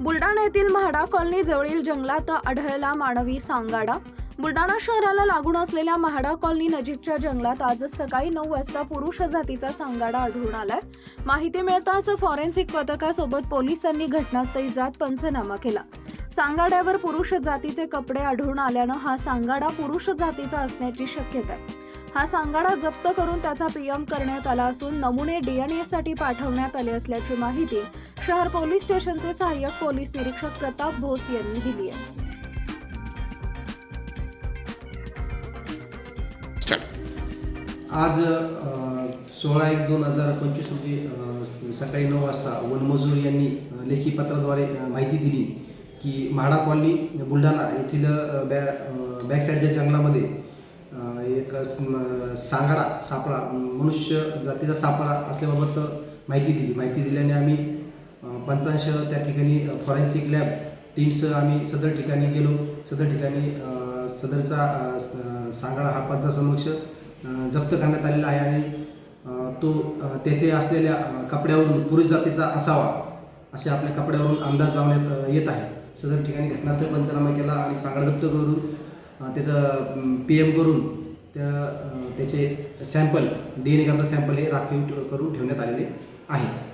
बुलडाणा येथील म्हाडा कॉलनी जवळील जंगलात आढळला मानवी सांगाडा. बुलढाणा शहराला लागून असलेल्या म्हाडा कॉलनी नजीकच्या जंगलात आज सकाळी नऊ वाजता पुरुष जातीचा सांगाडा आढळून आलाय. माहिती मिळताच फॉरेन्सिक पथकासोबत पोलिसांनी घटनास्थळी जात पंचनामा केला. सांगाड्यावर पुरुष जातीचे कपडे आढळून आल्यानं हा सांगाडा पुरुष जातीचा असण्याची शक्यता आहे. हा सांगाडा जप्त करून त्याचा पीएम करण्यात आला असून नमुने डीएनएसाठी पाठवण्यात आले असल्याची माहिती शहर पोलीस स्टेशनचे सहाय्यक पोलीस निरीक्षक प्रताप भोस यांनी दिली आहे. आज सोळा एक दोन हजार पंचवीस रोजी सकाळी नऊ वाजता वनमजूर यांनी लेखी पत्राद्वारे माहिती दिली की म्हाडा कॉलनी बुलढाणा येथील बॅ बॅक साईडच्या जंगलामध्ये एक स- सांगाडा सापळा मनुष्य जातीचा सापळा असल्याबाबत माहिती दिली. माहिती दिल्याने आम्ही पंचांश त्या ठिकाणी फॉरेन्सिक लॅब टीमसह आम्ही सदर ठिकाणी गेलो. सदर ठिकाणी सदरचा अ, सांगाडा हा पंचासमक्ष जप्त करण्यात आलेला आहे आणि तो तेथे असलेल्या कपड्यावरून पुरुष जातीचा असावा असे आपल्या कपड्यावरून अंदाज लावण्यात येत आहे. सदर ठिकाणी घटनास्थळ पंचनामा केला आणि सांगाडा जप्त करून त्याचं पी एम करून त्या त्याचे सॅम्पल डी एन एखादा सॅम्पल हे राखीव करून ठेवण्यात आलेले आहेत.